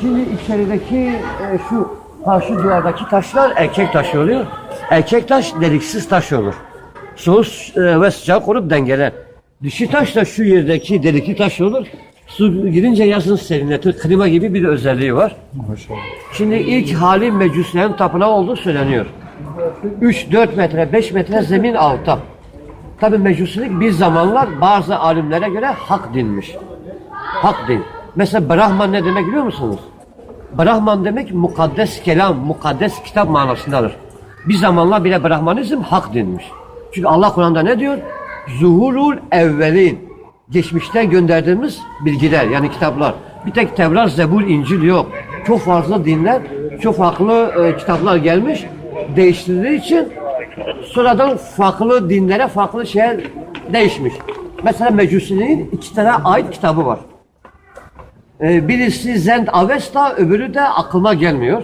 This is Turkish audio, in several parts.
Şimdi içerideki e, şu karşı duvardaki taşlar erkek taşı oluyor. Erkek taş deliksiz taş olur. Soğuk e, ve sıcak olup dengeler. Dişi taş da şu yerdeki delikli taş olur. Su girince yazın serinletir. Klima gibi bir özelliği var. Maşallah. Şimdi ilk hali mecuslerin tapınağı olduğu söyleniyor. 3-4 metre, 5 metre zemin altta. Tabi mecusilik bir zamanlar bazı alimlere göre hak dinmiş. Hak din. Mesela Brahman ne demek biliyor musunuz? Brahman demek mukaddes kelam, mukaddes kitap manasındadır. Bir zamanlar bile Brahmanizm hak dinmiş. Çünkü Allah Kur'an'da ne diyor? Zuhurul evvelin. Geçmişten gönderdiğimiz bilgiler yani kitaplar. Bir tek Tevrat, Zebur, İncil yok. Çok fazla dinler, çok farklı e, kitaplar gelmiş. Değiştirdiği için sonradan farklı dinlere farklı şeyler değişmiş. Mesela Mecusiliğin iki tane ait kitabı var. Ee, birisi Zend Avesta, öbürü de aklıma gelmiyor.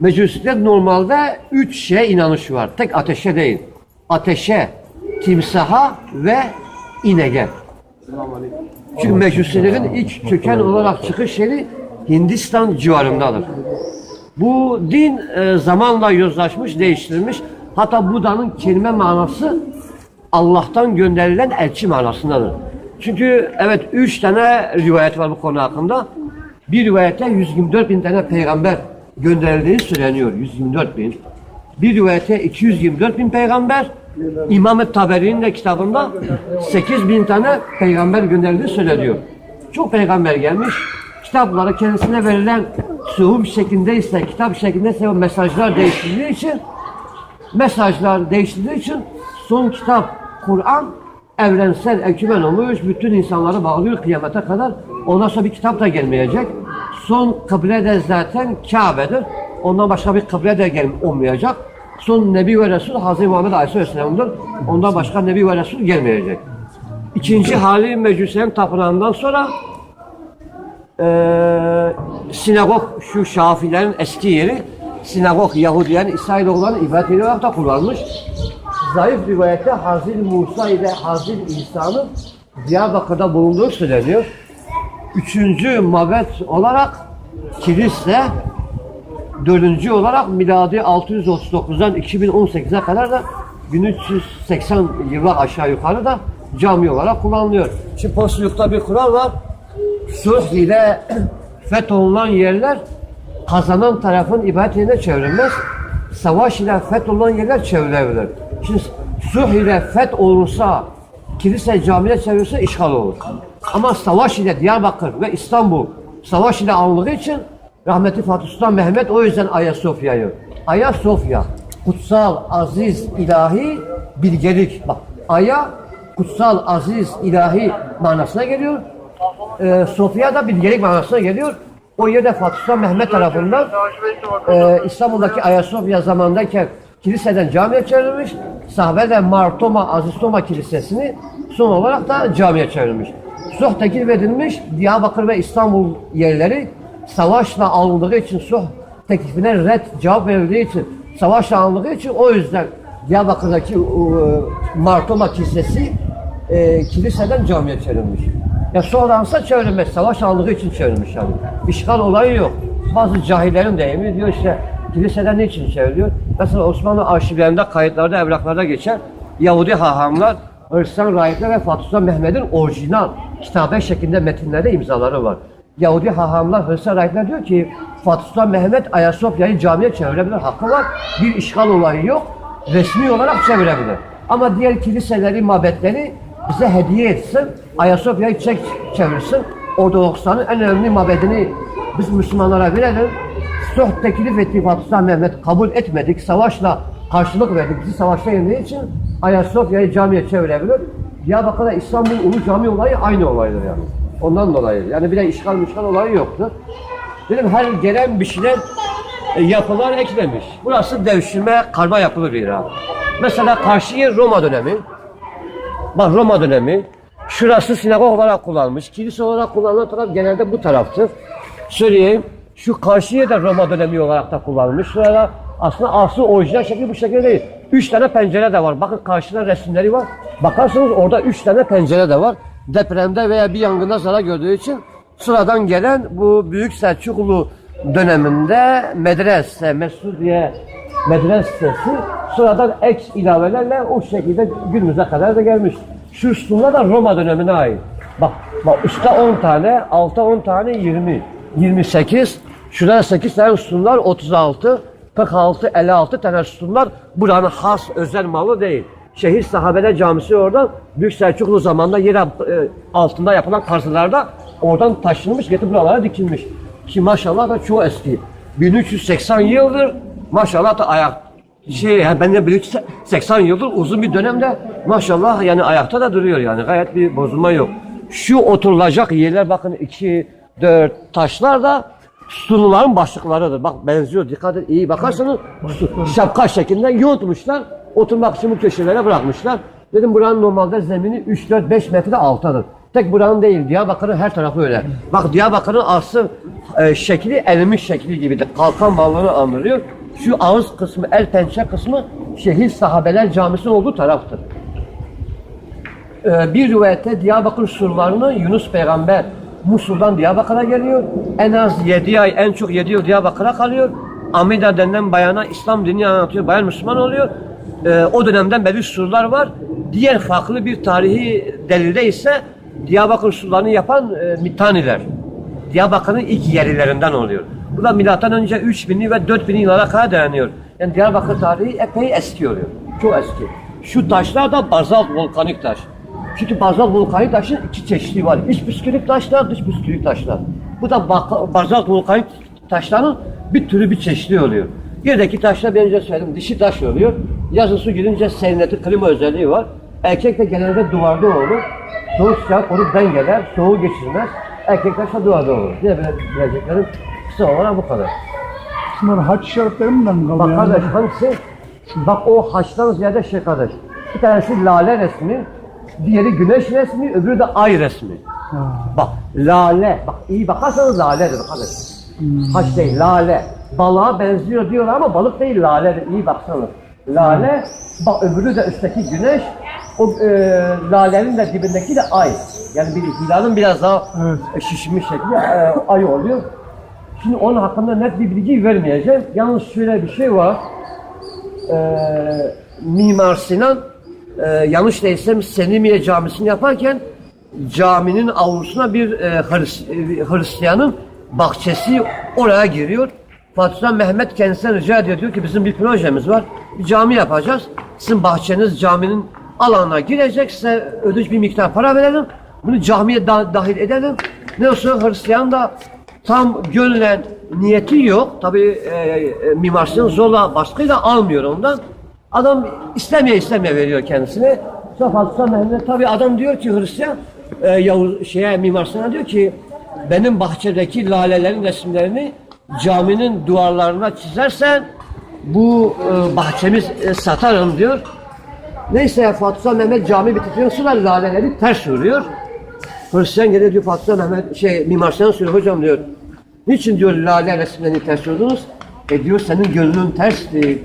Mecusi'de normalde üç şeye inanış var. Tek ateşe değil. Ateşe, timsaha ve inege. Çünkü Mecusilerin ilk köken olarak çıkış yeri Hindistan civarındadır. Bu din e, zamanla yozlaşmış, değiştirilmiş. Hatta Buda'nın kelime manası Allah'tan gönderilen elçi manasındadır. Çünkü evet üç tane rivayet var bu konu hakkında. Bir rivayette 124 bin tane peygamber gönderildiği söyleniyor. 124 bin. Bir rivayette 224 bin peygamber. İmam-ı Taberi'nin de kitabında 8 bin tane peygamber gönderildiği söyleniyor. Çok peygamber gelmiş. Kitapları kendisine verilen suhum şeklinde ise, kitap şeklinde ise mesajlar değiştirildiği için mesajlar değiştirdiği için son kitap Kur'an evrensel ekümen olmuş. Bütün insanları bağlıyor kıyamete kadar. Ondan sonra bir kitap da gelmeyecek. Son kıble de zaten Kabe'dir. Ondan başka bir kıble de olmayacak. Son Nebi ve Resul Hazreti Muhammed Aleyhisselam'dır. Ondan başka Nebi ve Resul gelmeyecek. İkinci hali Mecusilerin tapınağından sonra eee sinagog şu Şafilerin eski yeri sinagog Yahudilerin İsrailoğulların ibadet olarak da kullanmış. Zayıf rivayette Hazil Musa ile Hazil İsa'nın Diyarbakır'da bulunduğu söyleniyor. Üçüncü mabet olarak kilise, dördüncü olarak miladi 639'dan 2018'e kadar da 1380 yıllar aşağı yukarı da cami olarak kullanılıyor. Şimdi Postuluk'ta bir kural var. Sulh ile fetholunan yerler kazanan tarafın ibadet yerine çevrilmez. Savaş ile fetholunan yerler çevrilebilir. Şimdi ile feth olursa kilise camiye çevirirse işgal olur. Ama savaş ile Diyarbakır ve İstanbul savaş ile alındığı için rahmetli Fatih Sultan Mehmet o yüzden Ayasofya'yı Ayasofya kutsal, aziz, ilahi bilgelik. Bak Aya kutsal, aziz, ilahi manasına geliyor. Ee, Sofya da bilgelik manasına geliyor. O yerde Fatih Sultan Mehmet tarafından e, İstanbul'daki Ayasofya zamandayken kiliseden camiye çevrilmiş. Sahabe de Martoma, Aziz Toma Kilisesi'ni son olarak da camiye çevrilmiş. Suh teklif edilmiş. Diyarbakır ve İstanbul yerleri savaşla alındığı için Suh teklifine red cevap verildiği için savaşla alındığı için o yüzden Diyarbakır'daki e, Martoma Kilisesi e, kiliseden camiye çevrilmiş. Ya sonransa çevrilmez. Savaş aldığı için çevrilmiş yani. İşgal olayı yok. Bazı cahillerin deyimi diyor işte kiliseden ne için çevriliyor? Mesela Osmanlı arşivlerinde, kayıtlarda, evraklarda geçer. Yahudi hahamlar, Hristiyan rahipler ve Fatih Sultan Mehmet'in orijinal kitabe şeklinde metinlerde imzaları var. Yahudi hahamlar, Hristiyan rahipler diyor ki Fatih Sultan Mehmet Ayasofya'yı camiye çevirebilir hakkı var. Bir işgal olayı yok. Resmi olarak çevirebilir. Ama diğer kiliseleri, mabetleri bize hediye etsin. Ayasofya'yı çek çevirsin. Ortodoksların en önemli mabedini biz Müslümanlara verelim. Soh teklif etti Fatih Mehmet kabul etmedik. Savaşla karşılık verdik. Bizi savaşta yendiği için Ayasofya'yı camiye çevirebilir. Diyarbakır'da İstanbul Ulu Cami olayı aynı olaydır yani. Ondan dolayı. Yani bir de işgal mişgal olayı yoktu. Dedim her gelen bir şeyler e, yapılar eklemiş. Burası devşirme karma yapılı bir yer abi. Mesela karşı yer Roma dönemi. Bak Roma dönemi. Şurası sinagog olarak kullanılmış. Kilise olarak kullanılan taraf genelde bu taraftır. Söyleyeyim. Şu karşıya da Roma dönemi olarak da kullanılmış. Şurada aslında aslı orijinal şekli bu şekilde değil. Üç tane pencere de var. Bakın karşıda resimleri var. Bakarsanız orada üç tane pencere de var. Depremde veya bir yangında zarar gördüğü için Sıradan gelen bu Büyük Selçuklu döneminde medrese, Mesudiye medresesi sıradan ek ilavelerle o şekilde günümüze kadar da gelmiş. Şu da Roma dönemine ait. Bak, bak üstte 10 tane, altta 10 tane 20, 28. Şurada 8 tane sütunlar 36, 46, 56 tane sütunlar buranın has özel malı değil. Şehir Sahabeler Camisi oradan Büyük Selçuklu zamanında yer e, altında yapılan kazılarda oradan taşınmış getirip buralara dikilmiş. Ki maşallah da çok eski. 1380 yıldır maşallah da ayak şey ben de 1380 yıldır uzun bir dönemde maşallah yani ayakta da duruyor yani gayet bir bozulma yok. Şu oturulacak yerler bakın 2 4 taşlar da sütunların başlıklarıdır. Bak benziyor dikkat edin iyi bakarsanız şapka şeklinde yontmuşlar. Oturmak için bu köşelere bırakmışlar. Dedim buranın normalde zemini 3 4 5 metre alttadır. Tek buranın değil Diyarbakır'ın her tarafı öyle. Bak Diyarbakır'ın aslı e, şekli elmiş şekli gibidir. Kalkan balığını andırıyor. Şu ağız kısmı, el pençe kısmı şehir sahabeler camisinin olduğu taraftır. Ee, bir rivayette Diyarbakır surlarını Yunus peygamber Musul'dan Diyarbakır'a geliyor. En az 7 ay, en çok 7 yıl Diyarbakır'a kalıyor. Amida denilen bayana İslam dinini anlatıyor. Bayan Müslüman oluyor. Ee, o dönemden beri surlar var. Diğer farklı bir tarihi delilde ise Diyarbakır surlarını yapan e, Mitaniler. Diyarbakır'ın ilk yerlilerinden oluyor. Bu da milattan önce 3000'li ve 4000'li yıllara kadar dayanıyor. Yani Diyarbakır tarihi epey eski oluyor. Çok eski. Şu taşlar da bazalt volkanik taş. Çünkü bazalt volkanik taşın iki çeşidi var. İç püskürük taşlar, dış püskürük taşlar. Bu da bazalt volkanik taşların bir türü bir çeşidi oluyor. Yerdeki taşlar ben önce söyledim dişi taş oluyor. Yazın su girince serinleti klima özelliği var. Erkek de genelde duvarda olur. Soğuk sıcak onu dengeler, soğuğu geçirmez. Erkekler ise duvarda olur. Diye böyle bileceklerim kısa olarak bu kadar. Bunlar haç işaretlerinden Bak kalıyor. kardeş hangisi? Bak o haçtan ziyade şey kardeş. Bir tanesi lale resmi, diğeri güneş resmi, öbürü de ay resmi. Bak lale, bak iyi bakarsanız laledir kardeş. Haç değil, lale. Balığa benziyor diyorlar ama balık değil, laledir. İyi baksanız. Lale, bak öbürü de üstteki güneş, o e, lalenin de dibindeki de ay. Yani bir hilalın biraz daha Evet. şişmiş şekli e, ay oluyor. Şimdi onun hakkında net bir bilgi vermeyeceğim. Yalnız şöyle bir şey var. Ee, Mimar Sinan e, yanlış değilsem Selimiye Camisi'ni yaparken caminin avlusuna bir e, e, Hristiyanın bahçesi oraya giriyor. Fatih Mehmet kendisine rica ediyor. Diyor ki bizim bir projemiz var. Bir cami yapacağız. Sizin bahçeniz caminin alanına girecek. Size ödünç bir miktar para verelim. Bunu camiye da- dahil edelim. Ne olsa Hristiyan da tam gönlen niyeti yok. Tabi e, e, Mimar zorla baskıyla almıyor ondan. Adam istemeye istemeye veriyor kendisine. Fatih Sultan Mehmet tabi adam diyor ki Hristiyan e, Yavuz şeye Mimar Sinan'a diyor ki benim bahçedeki lalelerin resimlerini caminin duvarlarına çizersen bu e, bahçemiz e, satarım diyor. Neyse Fatih Sultan Mehmet cami bitiriyor sonra laleleri ters vuruyor. Hristiyan geliyor diyor Fatih Sultan Mehmet şey Mimar Sinan söylüyor hocam diyor. Niçin diyor lale resimlerini ters vurdunuz? E diyor senin gönlün tersti.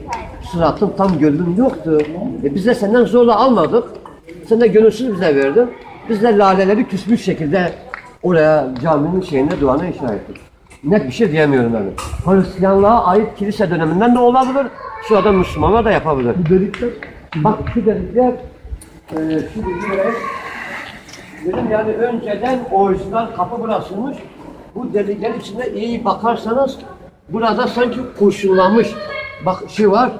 Suratın tam gönlün yoktu. E biz de senden zorla almadık. Sen de gönülsüz bize verdin. Biz de laleleri küsmüş şekilde oraya caminin şeyine duvarına inşa ettik. Net bir şey diyemiyorum yani. Hristiyanlığa ait kilise döneminden de olabilir. Şu adam Müslümanlar da yapabilir. Bu delikler Bak şu delikler, e, şu dedim yani önceden orijinal kapı burasıymış. Bu delikler içinde iyi bakarsanız burada sanki kurşunlanmış. Bak şu var,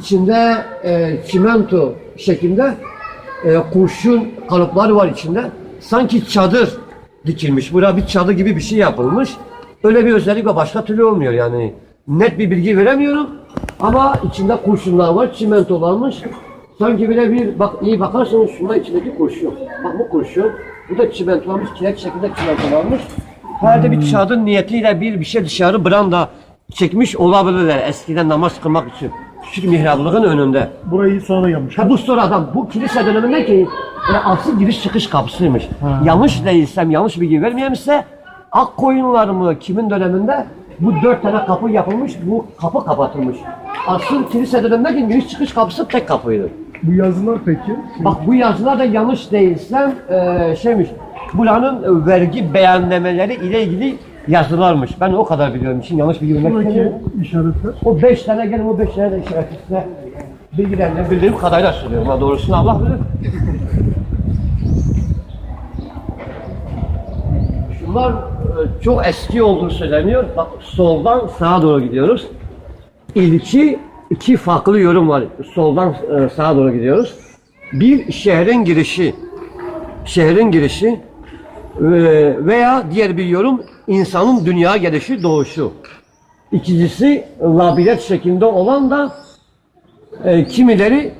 içinde e, çimento şeklinde e, kurşun kalıpları var içinde. Sanki çadır dikilmiş. Burada bir çadır gibi bir şey yapılmış. Öyle bir özellik var. Başka türlü olmuyor yani. Net bir bilgi veremiyorum. Ama içinde kurşunlar var, çimentolanmış. Sanki bile bir, bak iyi bakarsanız şunda içindeki kurşun. Bak bu kurşun, bu da çimentolanmış, kireç şekilde çimentolanmış. Herhalde bir çadır niyetiyle bir bir şey dışarı branda çekmiş olabilirler eskiden namaz kılmak için. Küçük mihrablığın önünde. burayı sonra yapmış. Ha bu sonra adam bu kilise döneminde ki e, asıl giriş çıkış kapısıymış. Yanlış değilsem, yanlış bilgi vermeyeyimse ak koyunlar mı kimin döneminde bu dört tane kapı yapılmış, bu kapı kapatılmış. Asıl kilise dönemindeki giriş çıkış kapısı tek kapıydı. Bu yazılar peki? Bak bu yazılar da yanlış değilsem e, şeymiş. buranın vergi beyannameleri ile ilgili yazılarmış. Ben o kadar biliyorum. Şimdi yanlış bilgi vermek Buradaki istemiyorum. işaretler. O beş tane gelin o beş tane de işaret size bilgilendirme bildiğim kadarıyla söylüyorum. Ha, doğrusunu Allah bilir. Şunlar e, çok eski olduğu söyleniyor. Bak soldan sağa doğru gidiyoruz. İlki iki farklı yorum var. Soldan e, sağa doğru gidiyoruz. Bir şehrin girişi. Şehrin girişi veya diğer bir yorum insanın dünyaya gelişi doğuşu. İkincisi labirent şeklinde olan da e, kimileri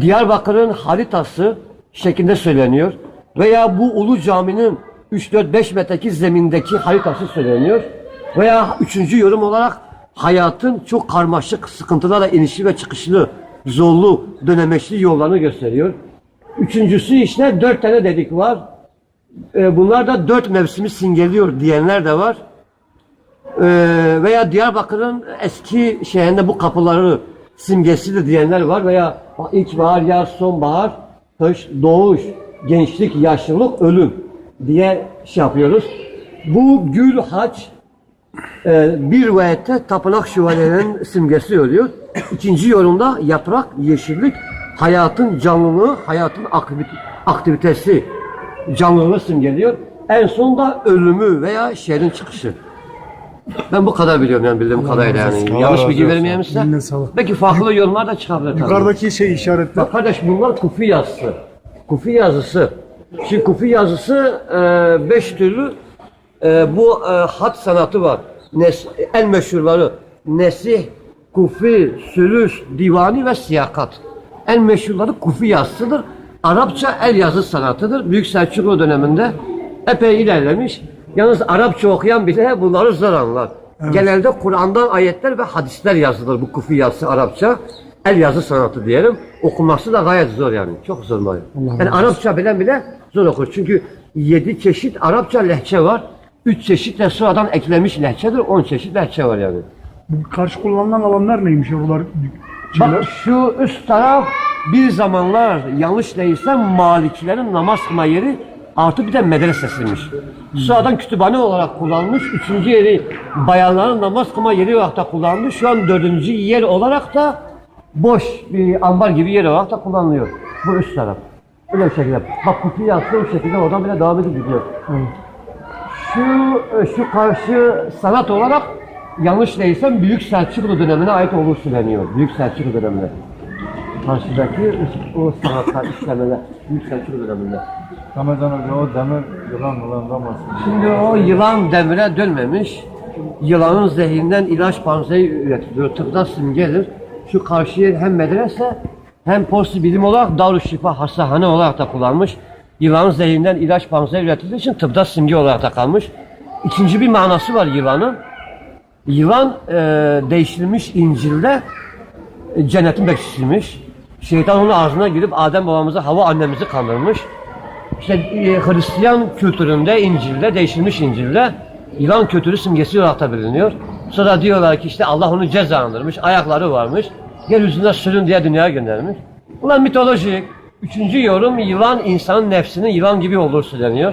Diyarbakır'ın haritası şeklinde söyleniyor. Veya bu Ulu Cami'nin 3-4-5 metreki zemindeki haritası söyleniyor. Veya üçüncü yorum olarak hayatın çok karmaşık sıkıntılarla inişli ve çıkışlı, zorlu, dönemeçli yollarını gösteriyor. Üçüncüsü işte dört tane dedik var. E, bunlar da dört mevsimi simgeliyor diyenler de var. Ee, veya Diyarbakır'ın eski şehrinde bu kapıları simgesidir diyenler var veya ilkbahar, yaz, sonbahar, kış, doğuş, gençlik, yaşlılık, ölüm diye şey yapıyoruz. Bu gül haç e, bir rivayette tapınak şövalyelerinin simgesi oluyor. İkinci yorumda yaprak, yeşillik, hayatın canlılığı, hayatın aktivit- aktivitesi, canlılığı simgeliyor. En son da ölümü veya şehrin çıkışı. Ben bu kadar biliyorum yani bildiğim kadarıyla yani. Yanlış bilgi vermeyeyim size. Eline sağlık. Belki farklı yorumlar da çıkabilir tabii. Yukarıdaki şey işaretler. Bak kardeş bunlar kufi yazısı. Kufi yazısı. Şimdi kufi yazısı e, beş türlü e, bu e, hat sanatı var. Nes, en meşhurları nesih, kufi, sülüs, divani ve siyakat. En meşhurları kufi yazısıdır. Arapça el yazı sanatıdır. Büyük Selçuklu döneminde epey ilerlemiş. Yalnız Arapça okuyan bile bunları zor anlar. Genelde Kur'an'dan ayetler ve hadisler yazılır bu kufi yazısı Arapça. El yazı sanatı diyelim. Okuması da gayet zor yani. Çok zor maalesef. Yani Arapça bilen bile zor okur. Çünkü yedi çeşit Arapça lehçe var. Üç çeşit de sonradan eklemiş lehçedir. On çeşit lehçe var yani. Bu karşı kullanılan alanlar neymiş oralar? Bak şu üst taraf bir zamanlar yanlış değilse Malikilerin namaz kılma yeri artı bir de medresesiymiş. Sonradan kütüphane olarak kullanmış. Üçüncü yeri bayanların namaz kılma yeri olarak da kullanmış. Şu an dördüncü yer olarak da boş bir ambar gibi yer olarak da kullanılıyor. Bu üst taraf. Öyle bir şekilde. Bak kutuyu bir şekilde oradan bile devam edip gidiyor. Şu şu karşı sanat olarak yanlış değilsem Büyük Selçuklu dönemine ait olduğu söyleniyor. Büyük Selçuklu döneminde. Karşıdaki o sanatlar işlemeler Büyük Selçuklu döneminde. Ramazan Hoca o demir yılan yılandan bahsediyor. Şimdi o yılan demire dönmemiş. Yılanın zehrinden ilaç panzehiri üretiliyor. Tıpta simgedir. Şu karşıya hem medrese hem postu bilim olarak Darüşşifa hastahane olarak da kullanmış. Yılanın zehrinden ilaç panzehiri üretildiği için tıpta simge olarak da kalmış. İkinci bir manası var yılanın. Yılan e, değiştirilmiş İncil'de e, cennetin bekçisiymiş. Şeytan onun ağzına girip Adem babamızı, Hava annemizi kandırmış. İşte e, Hristiyan kültüründe İncil'de, değiştirilmiş İncil'de yılan kültürü simgesi olarak da biliniyor. Sonra diyorlar ki işte Allah onu cezalandırmış, ayakları varmış. Yeryüzünde sürün diye dünyaya göndermiş. Ulan mitolojik. Üçüncü yorum yılan insanın nefsinin yılan gibi olduğu söyleniyor.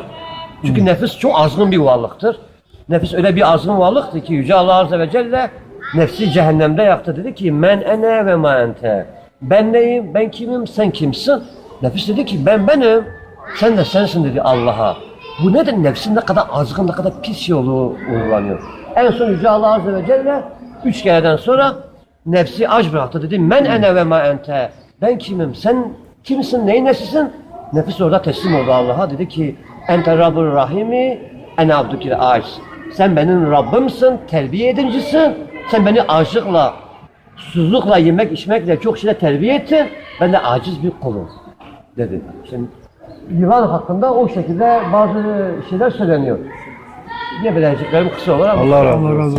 Çünkü nefis çok azgın bir varlıktır. Nefis öyle bir azgın varlıktır ki Yüce Allah Azze ve Celle nefsi cehennemde yaktı. Dedi ki men ene ve ma ente. Ben neyim, ben kimim, sen kimsin? Nefis dedi ki ben benim, sen de sensin dedi Allah'a. Bu nedir? Nefsin ne kadar azgın, ne kadar pis yolu uygulanıyor. En son Yüce Allah Azze ve Celle üç kereden sonra nefsi aç bıraktı dedi. Men ene ve ma ente. Ben kimim, sen kimsin, neyin nesisin? Nefis orada teslim oldu Allah'a. Dedi ki ente Rabbur Rahimi ene abdükil aç. Sen benim Rabbimsin, terbiye edincisin. Sen beni açlıkla, susuzlukla, yemek içmekle çok şeyle terbiye ettin. Ben de aciz bir kulum dedi. Şimdi yılan hakkında o şekilde bazı şeyler söyleniyor. Diyebileceklerim kısa olarak. Allah razı olsun.